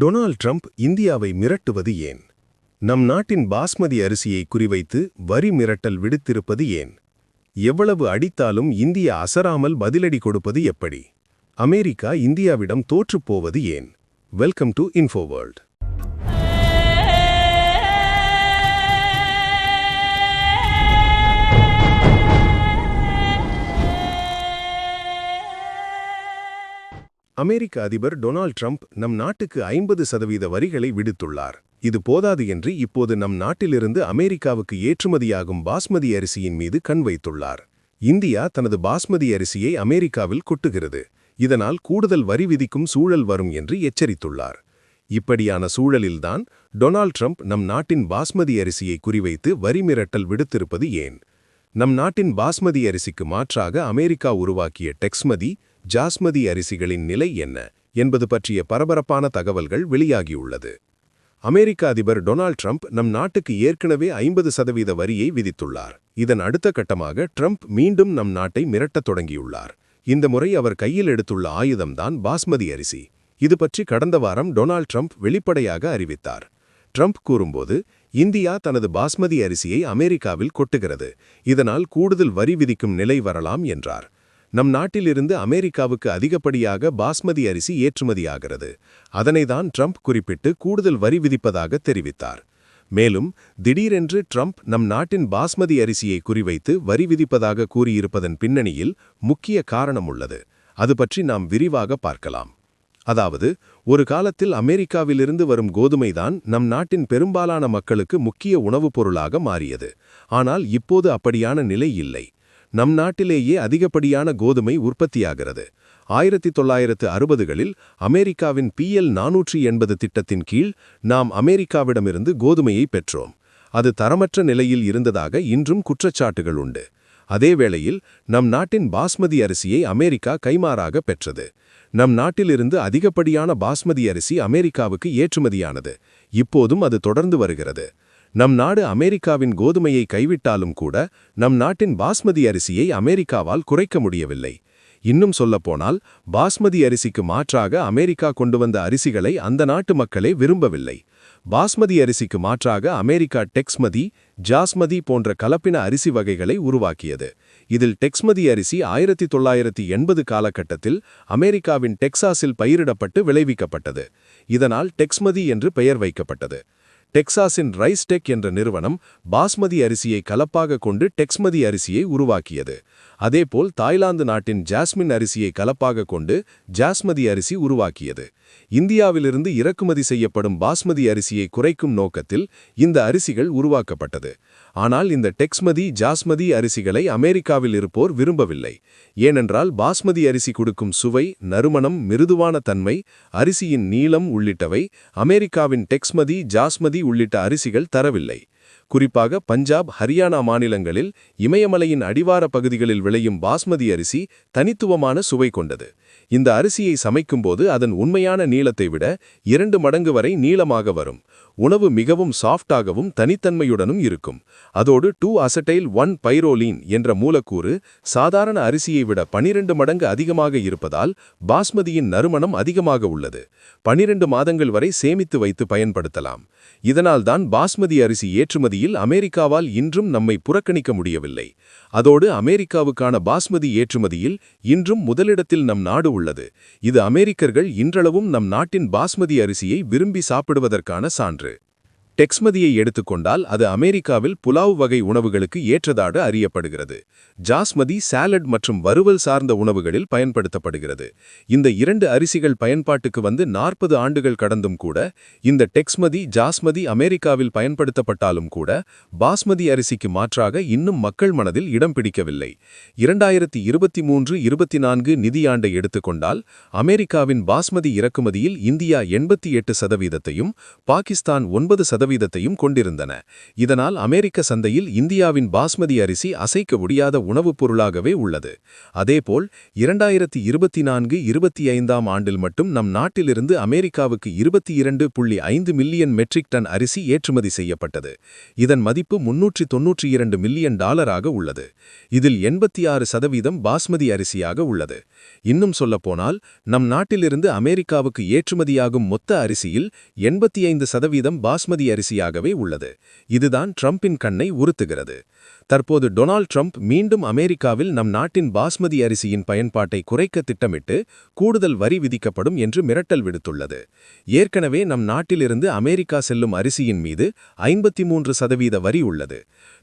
Donald Trump இந்தியாவை மிரட்டுவது ஏன்? நம் நாட்டின் பாஸ்மதி அரிசியை குறிவைத்து வரி மிரட்டல் விடுத்திருப்பது ஏன்? எவ்வளவு அடித்தாலும் இந்தியா அசராமல் பதிலடி கொடுப்பது எப்படி? அமெரிக்கா இந்தியாவிடம் தோற்றுப்போவது ஏன்? Welcome to இன்ஃபோவேர்ல்ட். அமெரிக்க அதிபர் டொனால்ட் ட்ரம்ப் நம் நாட்டுக்கு ஐம்பது சதவீத வரிகளை விடுத்துள்ளார். இது போதாது என்று இப்போது நம் நாட்டிலிருந்து அமெரிக்காவுக்கு ஏற்றுமதியாகும் பாஸ்மதி அரிசியின் மீது கண் வைத்துள்ளார். இந்தியா தனது பாஸ்மதி அரிசியை அமெரிக்காவில் கொட்டுகிறது. இதனால் கூடுதல் வரி விதிக்கும் சூழல் வரும் என்று எச்சரித்துள்ளார். இப்படியான சூழலில்தான் டொனால்ட் ட்ரம்ப் நம் நாட்டின் பாஸ்மதி அரிசியை குறிவைத்து வரி மிரட்டல் விடுத்திருப்பது ஏன்? நம் நாட்டின் பாஸ்மதி அரிசிக்கு மாற்றாக அமெரிக்கா உருவாக்கிய டெக்ஸ்மதி ஜாஸ்மதி அரிசிகளின் நிலை என்ன என்பது பற்றிய பரபரப்பான தகவல்கள் வெளியாகியுள்ளது. அமெரிக்க அதிபர் டொனால்ட் ட்ரம்ப் நம் நாட்டுக்கு ஏற்கனவே ஐம்பது சதவீத வரியை விதித்துள்ளார். இதன் அடுத்த கட்டமாக ட்ரம்ப் மீண்டும் நம் நாட்டை மிரட்டத் தொடங்கியுள்ளார். இந்த முறை அவர் கையில் எடுத்துள்ள ஆயுதம்தான் பாஸ்மதி அரிசி. இது பற்றி கடந்த வாரம் டொனால்ட் ட்ரம்ப் வெளிப்படையாக அறிவித்தார். ட்ரம்ப் கூறும்போது இந்தியா தனது பாஸ்மதி அரிசியை அமெரிக்காவில் கொட்டுகிறது. இதனால் கூடுதல் வரி விதிக்கும் நிலை வரலாம் என்றார். நம் நாட்டிலிருந்து அமெரிக்காவுக்கு அதிகப்படியாக பாஸ்மதி அரிசி ஏற்றுமதியாகிறது. அதனைதான் ட்ரம்ப் குறிப்பிட்டு கூடுதல் வரி விதிப்பதாக தெரிவித்தார். மேலும் திடீரென்று ட்ரம்ப் நம் நாட்டின் பாஸ்மதி அரிசியை குறிவைத்து வரி விதிப்பதாக கூறியிருப்பதன் பின்னணியில் முக்கிய காரணம் உள்ளது. அது பற்றி நாம் விரிவாக பார்க்கலாம். அதாவது ஒரு காலத்தில் அமெரிக்காவிலிருந்து வரும் கோதுமைதான் நம் நாட்டின் பெரும்பாலான மக்களுக்கு முக்கிய உணவுப் பொருளாக மாறியது. ஆனால் இப்போது அப்படியான நிலை இல்லை. நம் நாட்டிலேயே அதிகப்படியான கோதுமை உற்பத்தியாகிறது. ஆயிரத்தி தொள்ளாயிரத்து அறுபதுகளில் அமெரிக்காவின் பிஎல் நானூற்றி எண்பது திட்டத்தின் கீழ் நாம் அமெரிக்காவிடமிருந்து கோதுமையை பெற்றோம். அது தரமற்ற நிலையில் இருந்ததாக இன்றும் குற்றச்சாட்டுகள் உண்டு. அதே வேளையில் நம் நாட்டின் பாஸ்மதி அரிசியை அமெரிக்கா கைமாறாக பெற்றது. நம் நாட்டிலிருந்து அதிகப்படியான பாஸ்மதி அரிசி அமெரிக்காவுக்கு ஏற்றுமதியானது. இப்போதும் அது தொடர்ந்து வருகிறது. நம் நாடு அமெரிக்காவின் கோதுமையை கைவிட்டாலும் கூட நம் நாட்டின் பாஸ்மதி அரிசியை அமெரிக்காவால் குறைக்க முடியவில்லை. இன்னும் சொல்லப்போனால் பாஸ்மதி அரிசிக்கு மாற்றாக அமெரிக்கா கொண்டு வந்த அரிசிகளை அந்த நாட்டு மக்களே விரும்பவில்லை. பாஸ்மதி அரிசிக்கு மாற்றாக அமெரிக்கா டெக்ஸ்மதி ஜாஸ்மதி போன்ற கலப்பின அரிசி வகைகளை உருவாக்கியது. இதில் டெக்ஸ்மதி அரிசி ஆயிரத்தி தொள்ளாயிரத்தி எண்பது காலகட்டத்தில் அமெரிக்காவின் டெக்சாஸில் பயிரிடப்பட்டு விளைவிக்கப்பட்டது. இதனால் டெக்ஸ்மதி என்று பெயர் வைக்கப்பட்டது. டெக்சாஸின் ரைஸ்டெக் என்ற நிறுவனம் பாஸ்மதி அரிசியை கலப்பாக கொண்டு டெக்ஸ்மதி அரிசியை உருவாக்கியது. அதேபோல் தாய்லாந்து நாட்டின் ஜாஸ்மின் அரிசியை கலப்பாக கொண்டு ஜாஸ்மதி அரிசி உருவாக்கியது. இந்தியாவிலிருந்து இறக்குமதி செய்யப்படும் பாஸ்மதி அரிசியை குறைக்கும் நோக்கத்தில் இந்த அரிசிகள் உருவாக்கப்பட்டது. ஆனால் இந்த டெக்ஸ்மதி ஜாஸ்மதி அரிசிகளை அமெரிக்காவில் இருப்போர் விரும்பவில்லை. ஏனென்றால் பாஸ்மதி அரிசி கொடுக்கும் சுவை நறுமணம் மிருதுவான தன்மை அரிசியின் நீளம் உள்ளிட்டவை அமெரிக்காவின் டெக்ஸ்மதி ஜாஸ்மதி உள்ளிட்ட அரிசிகள் தரவில்லை. குறிப்பாக பஞ்சாப் ஹரியானா மாநிலங்களில் இமயமலையின் அடிவார பகுதிகளில் விளையும் பாஸ்மதி அரிசி தனித்துவமான சுவை கொண்டது. இந்த அரிசியை சமைக்கும்போது அதன் உண்மையான நீளத்தை விட இரண்டு மடங்கு வரை நீளமாக வரும். உணவு மிகவும் சாஃப்டாகவும் தனித்தன்மையுடனும் இருக்கும். அதோடு டூ அசட்டைல் ஒன் பைரோலீன் என்ற மூலக்கூறு சாதாரண அரிசியை விட பனிரெண்டு மடங்கு அதிகமாக இருப்பதால் பாஸ்மதியின் நறுமணம் அதிகமாக உள்ளது. பனிரெண்டு மாதங்கள் வரை சேமித்து வைத்து பயன்படுத்தலாம். இதனால்தான் பாஸ்மதி அரிசி ஏற்றுமதியில் அமெரிக்காவால் இன்றும் நம்மை புறக்கணிக்க முடியவில்லை. அதோடு அமெரிக்காவுக்கான பாஸ்மதி ஏற்றுமதியில் இன்றும் முதலிடத்தில் நம் நாடு உள்ளது. இது அமெரிக்கர்கள் இன்றளவும் நம் நாட்டின் பாஸ்மதி அரிசியை விரும்பி சாப்பிடுவதற்கான சான்று. டெக்ஸ்மதியை எடுத்துக்கொண்டால் அது அமெரிக்காவில் புலாவ் வகை உணவுகளுக்கு ஏற்றதாக அறியப்படுகிறது. ஜாஸ்மதி சாலட் மற்றும் வறுவல் சார்ந்த உணவுகளில் பயன்படுத்தப்படுகிறது. இந்த இரண்டு அரிசிகள் பயன்பாட்டுக்கு வந்து நாற்பது ஆண்டுகள் கடந்தும் கூட இந்த டெக்ஸ்மதி ஜாஸ்மதி அமெரிக்காவில் பயன்படுத்தப்பட்டாலும் கூட பாஸ்மதி அரிசிக்கு மாற்றாக இன்னும் மக்கள் மனதில் இடம் பிடிக்கவில்லை. இரண்டாயிரத்தி இருபத்தி மூன்று இருபத்தி நான்கு நிதியாண்டை எடுத்துக்கொண்டால் அமெரிக்காவின் பாஸ்மதி இறக்குமதியில் இந்தியா எண்பத்தி எட்டு சதவீதத்தையும் பாகிஸ்தான் ஒன்பது சதவீதம் சதவீதத்தையும் கொண்டிருந்தன. இதனால் அமெரிக்க சந்தையில் இந்தியாவின் பாஸ்மதி அரிசி அசைக்க முடியாத உணவுப் பொருளாகவே உள்ளது. அதேபோல் இரண்டாயிரத்தி இருபத்தி நான்கு இருபத்தி ஐந்தாம் ஆண்டில் மட்டும் நம் நாட்டிலிருந்து அமெரிக்காவுக்கு இருபத்தி இரண்டு புள்ளி ஐந்து மில்லியன் மெட்ரிக் டன் அரிசி ஏற்றுமதி செய்யப்பட்டது. இதன் மதிப்பு முன்னூற்றி தொன்னூற்றி இரண்டு மில்லியன் டாலராக உள்ளது. இதில் எண்பத்தி ஆறு சதவீதம் பாஸ்மதி அரிசியாக உள்ளது. இன்னும் சொல்லப்போனால் நம் நாட்டிலிருந்து அமெரிக்காவுக்கு ஏற்றுமதியாகும் மொத்த அரிசியில் எண்பத்தி ஐந்து சதவீதம் பாஸ்மதி அரிசியாகவே உள்ளது. இதுதான் ட்ரம்பின் கண்ணை உறுத்துகிறது. தற்போது டொனால்ட் ட்ரம்ப் மீண்டும் அமெரிக்காவில் நம் நாட்டின் பாஸ்மதி அரிசியின் பயன்பாட்டை குறைக்க திட்டமிட்டு கூடுதல் வரி விதிக்கப்படும் என்று மிரட்டல் விடுத்துள்ளது. ஏற்கனவே நம் நாட்டிலிருந்து அமெரிக்கா செல்லும் அரிசியின் மீது ஐம்பத்தி மூன்று சதவீத வரி உள்ளது.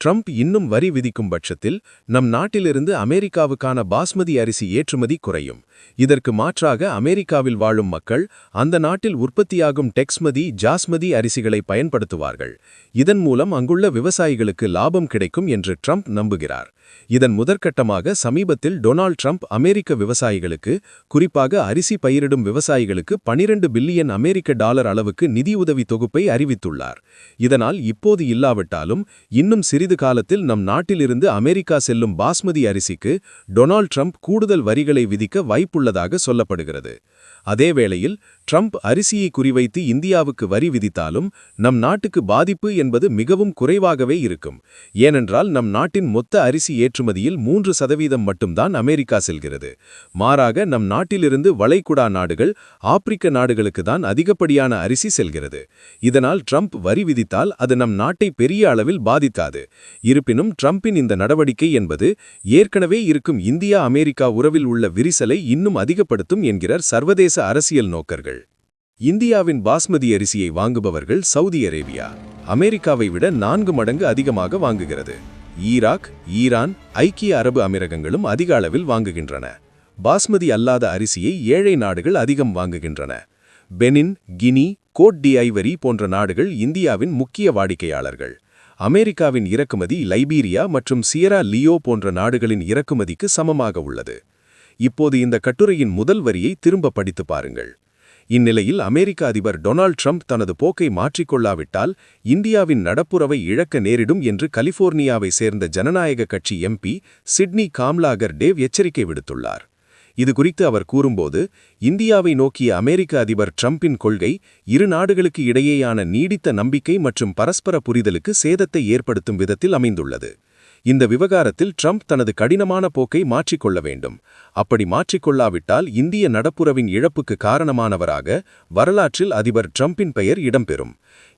ட்ரம்ப் இன்னும் வரி விதிக்கும் பட்சத்தில் நம் நாட்டிலிருந்து அமெரிக்காவுக்கான பாஸ்மதி அரிசி ஏற்றுமதி குறையும். இதற்கு மாற்றாக அமெரிக்காவில் வாழும் மக்கள் அந்த நாட்டில் உற்பத்தியாகும் டெக்ஸ்மதி ஜாஸ்மதி அரிசிகளை பயன்படுத்த பயன்படுத்துவார்கள். இதன் மூலம் அங்குள்ள விவசாயிகளுக்கு லாபம் கிடைக்கும் என்று ட்ரம்ப் நம்புகிறார். இதன் முதற்கட்டமாக சமீபத்தில் டொனால்ட் ட்ரம்ப் அமெரிக்க விவசாயிகளுக்கு குறிப்பாக அரிசி பயிரிடும் விவசாயிகளுக்கு பனிரெண்டு பில்லியன் அமெரிக்க டாலர் அளவுக்கு நிதியுதவி தொகுப்பை அறிவித்துள்ளார். இதனால் இப்போது இல்லாவிட்டாலும் இன்னும் சிறிது காலத்தில் நம் நாட்டிலிருந்து அமெரிக்கா செல்லும் பாஸ்மதி அரிசிக்கு டொனால்ட் ட்ரம்ப் கூடுதல் வரிகளை விதிக்க வாய்ப்புள்ளதாக சொல்லப்படுகிறது. அதேவேளையில் ட்ரம்ப் அரிசியை குறிவைத்து இந்தியாவுக்கு வரி விதித்தாலும் நம் நாட்டுக்கு பாதிப்பு என்பது மிகவும் குறைவாகவே இருக்கும். ஏனென்றால் நம் நாட்டின் மொத்த அரிசி ஏற்றுமதியில் மூன்று சதவீதம் மட்டும்தான் அமெரிக்கா செல்கிறது. மாறாக நம் நாட்டிலிருந்து வளைகுடா நாடுகள் ஆப்பிரிக்க நாடுகளுக்கு தான் அதிகப்படியான அரிசி செல்கிறது. இதனால் ட்ரம்ப் வரி விதித்தால் அது நம் நாட்டை பெரிய அளவில் பாதித்தாது இருப்பினும் ட்ரம்பின் இந்த நடவடிக்கை என்பது ஏற்கனவே இருக்கும் இந்தியா அமெரிக்கா உறவில் உள்ள விரிசலை இன்னும் அதிகப்படுத்தும் என்கிறார் சர்வதேச அரசியல் நோக்கர்கள். இந்தியாவின் பாஸ்மதி அரிசியை வாங்குபவர்கள் சவுதி அரேபியா. அமெரிக்காவை விட நான்கு மடங்கு அதிகமாக வாங்குகிறது. ஈராக் ஈரான் ஐக்கிய அரபு அமீரகங்களும் அதிக அளவில் வாங்குகின்றன. பாஸ்மதி அல்லாத அரிசியை ஏழை நாடுகள் அதிகம் வாங்குகின்றன. Benin Guinea Cote d Ivoire போன்ற நாடுகள் இந்தியாவின் முக்கிய வாடிக்கையாளர்கள். அமெரிக்காவின் இறக்குமதி லைபீரியா மற்றும் சியரா லியோ போன்ற நாடுகளின் இறக்குமதிக்கு சமமாக உள்ளது. இப்போது இந்த கட்டுரையின் முதல் வரியை திரும்ப படித்து பாருங்கள். இந்நிலையில் அமெரிக்க அதிபர் டொனால்ட் ட்ரம்ப் தனது போக்கை மாற்றிக்கொள்ளாவிட்டால் இந்தியாவின் நடப்புறவை இழக்க நேரிடும் என்று கலிபோர்னியாவை சேர்ந்த ஜனநாயக கட்சி எம்பி சிட்னி காம்லாகர் டேவ் எச்சரிக்கை விடுத்துள்ளார். இது குறித்து அவர் கூறும்போது இந்தியாவை நோக்கிய அமெரிக்க அதிபர் ட்ரம்பின் கொள்கை இரு நாடுகளுக்கு இடையேயான நீடித்த நம்பிக்கை மற்றும் பரஸ்பர புரிதலுக்கு சேதத்தை ஏற்படுத்தும் விதத்தில் அமைந்துள்ளது. இந்த விவகாரத்தில் ட்ரம்ப் தனது கடினமான போக்கை மாற்றிக்கொள்ள வேண்டும். அப்படி மாற்றிக்கொள்ளாவிட்டால் இந்திய நடப்புறவின் இழப்புக்கு காரணமானவராக வரலாற்றில் அதிபர் ட்ரம்பின் பெயர் இடம்பெறும்.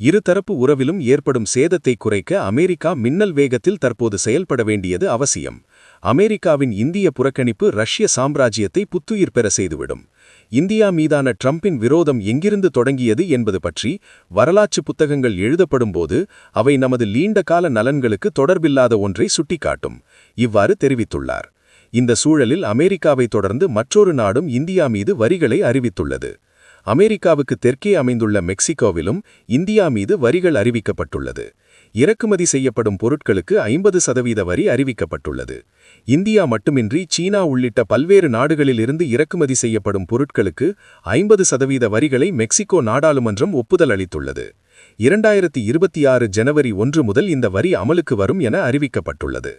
இருதரப்பு உறவிலும் ஏற்படும் சேதத்தை குறைக்க அமெரிக்கா மின்னல் வேகத்தில் தற்போது செயல்பட வேண்டியது அவசியம். அமெரிக்காவின் இந்திய புறக்கணிப்பு ரஷ்ய சாம்ராஜ்யத்தை புத்துயிர் பெற செய்துவிடும். இந்தியா மீதான ட்ரம்பின் விரோதம் எங்கிருந்து தொடங்கியது என்பது பற்றி வரலாற்று புத்தகங்கள் எழுதப்படும்போது அவை நமது நீண்டகால நலன்களுக்கு தொடர்பில்லாத ஒன்றை சுட்டிக்காட்டும். இவ்வாறு தெரிவித்துள்ளார். இந்த சூழலில் அமெரிக்காவை தொடர்ந்து மற்றொரு நாடும் இந்தியா மீது வரிகளை அறிவித்துள்ளது. அமெரிக்காவுக்கு தெற்கே அமைந்துள்ள மெக்சிகோவிலும் இந்தியா மீது வரிகள் அறிவிக்கப்பட்டுள்ளது. இறக்குமதி செய்யப்படும் பொருட்களுக்கு ஐம்பது சதவீத வரி அறிவிக்கப்பட்டுள்ளது. இந்தியா மட்டுமின்றி சீனா உள்ளிட்ட பல்வேறு நாடுகளிலிருந்து இறக்குமதி செய்யப்படும் பொருட்களுக்கு ஐம்பது சதவீத வரிகளை மெக்சிகோ நாடாளுமன்றம் ஒப்புதல் அளித்துள்ளது. இரண்டாயிரத்தி இருபத்தி ஆறு ஜனவரி ஒன்று முதல் இந்த வரி அமலுக்கு வரும் என அறிவிக்கப்பட்டுள்ளது.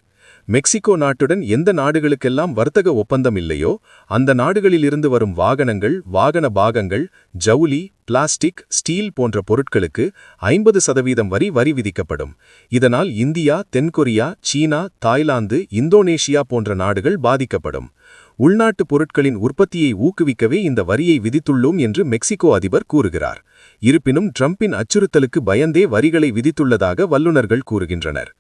மெக்சிகோ நாட்டுடன் எந்த நாடுகளுக்கெல்லாம் வர்த்தக ஒப்பந்தம் இல்லையோ அந்த நாடுகளிலிருந்து வரும் வாகனங்கள் வாகன பாகங்கள் ஜவுளி பிளாஸ்டிக் ஸ்டீல் போன்ற பொருட்களுக்கு ஐம்பது சதவீதம் வரி வரி விதிக்கப்படும். இதனால் இந்தியா தென்கொரியா சீனா தாய்லாந்து இந்தோனேஷியா போன்ற நாடுகள் பாதிக்கப்படும். உள்நாட்டு பொருட்களின் உற்பத்தியை ஊக்குவிக்கவே இந்த வரியை விதித்துள்ளோம் என்று மெக்சிகோ அதிபர் கூறுகிறார். இருப்பினும் ட்ரம்பின் அச்சுறுத்தலுக்கு பயந்தே வரிகளை விதித்துள்ளதாக வல்லுநர்கள் கூறுகின்றனர்.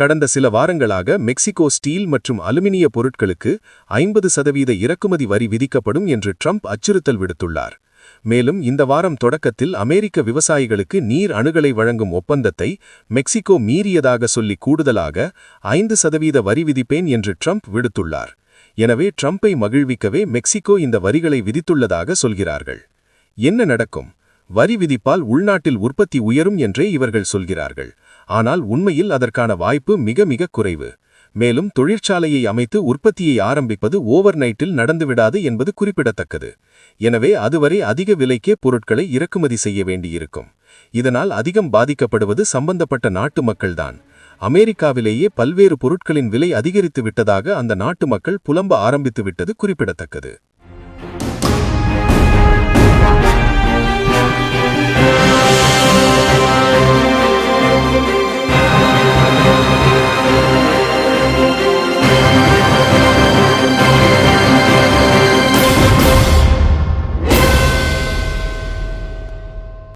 கடந்த சில வாரங்களாக மெக்சிகோ ஸ்டீல் மற்றும் அலுமினிய பொருட்களுக்கு ஐம்பது சதவீத இறக்குமதி வரி விதிக்கப்படும் என்று ட்ரம்ப் அச்சுறுத்தல் விடுத்துள்ளார். மேலும் இந்த வாரம் தொடக்கத்தில் அமெரிக்க விவசாயிகளுக்கு நீர் அணுகலை வழங்கும் ஒப்பந்தத்தை மெக்சிகோ மீறியதாக சொல்லி கூடுதலாக ஐந்து சதவீத வரி விதிப்பேன் என்று ட்ரம்ப் விடுத்துள்ளார். எனவே ட்ரம்பை மகிழ்விக்கவே மெக்சிகோ இந்த வரிகளை விதித்துள்ளதாக சொல்கிறார்கள். என்ன நடக்கும்? வரி விதிப்பால் உள்நாட்டில் உற்பத்தி உயரும் என்றே இவர்கள் சொல்கிறார்கள். ஆனால் உண்மையில் அதற்கான வாய்ப்பு மிக மிக குறைவு. மேலும் தொழிற்சாலையை அமைத்து உற்பத்தியை ஆரம்பிப்பது ஓவர் நைட்டில் நடந்துவிடாது என்பது குறிப்பிடத்தக்கது. எனவே அதுவரை அதிக விலைக்கே பொருட்களை இறக்குமதி செய்ய வேண்டியிருக்கும். இதனால் அதிகம் பாதிக்கப்படுவது சம்பந்தப்பட்ட நாட்டு மக்கள்தான். அமெரிக்காவிலேயே பல்வேறு பொருட்களின் விலை அதிகரித்து விட்டதாக அந்த நாட்டு மக்கள் புலம்ப ஆரம்பித்து விட்டது குறிப்பிடத்தக்கது.